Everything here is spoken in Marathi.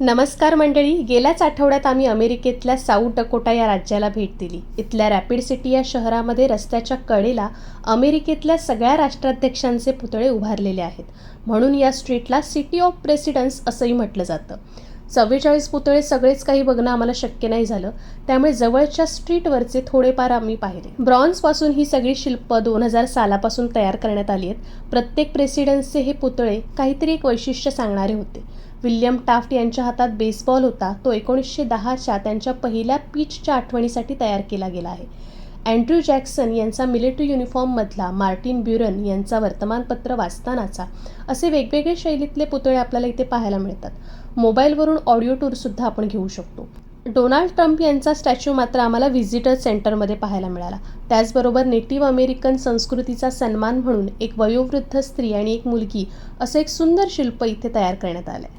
नमस्कार मंडळी गेल्याच आठवड्यात आम्ही अमेरिकेतल्या साऊथ डकोटा या राज्याला भेट दिली. इथल्या रॅपिड सिटी या शहरामध्ये रस्त्याच्या कडेला अमेरिकेतल्या सगळ्या राष्ट्राध्यक्षांचे पुतळे उभारलेले आहेत. म्हणून या स्ट्रीटला सिटी ऑफ प्रेसिडन्स असंही म्हटलं जातं. चव्वेचाळीस पुतळे सगळेच काही बघणं आम्हाला शक्य नाही झालं. त्यामुळे जवळच्या स्ट्रीटवरचे थोडेफार आम्ही पाहिले. ब्रॉन्झपासून ही सगळी शिल्प दोन हजार सालापासून तयार करण्यात आली आहेत. प्रत्येक प्रेसिडेंटचे हे पुतळे काहीतरी एक वैशिष्ट्य सांगणारे होते. विल्यम टाफ्ट यांच्या हातात बेसबॉल होता. तो एकोणीसशे दहाच्या त्यांच्या पहिल्या पीचच्या आठवणीसाठी तयार केला गेला आहे. अँड्र्यू जॅक्सन यांचा मिलिटरी युनिफॉर्ममधला मार्टिन ब्युरन यांचा वर्तमानपत्र वाचतानाचा असे वेगवेगळे शैलीतले पुतळे आपल्याला इथे पाहायला मिळतात. मोबाईलवरून ऑडिओ टूरसुद्धा आपण घेऊ शकतो. डोनाल्ड ट्रम्प यांचा स्टॅच्यू मात्र आम्हाला व्हिजिटर सेंटरमध्ये पाहायला मिळाला. त्याचबरोबर नेटिव्ह अमेरिकन संस्कृतीचा सन्मान म्हणून एक वयोवृद्ध स्त्री आणि एक मुलगी असं एक सुंदर शिल्प इथे तयार करण्यात आलं. आहे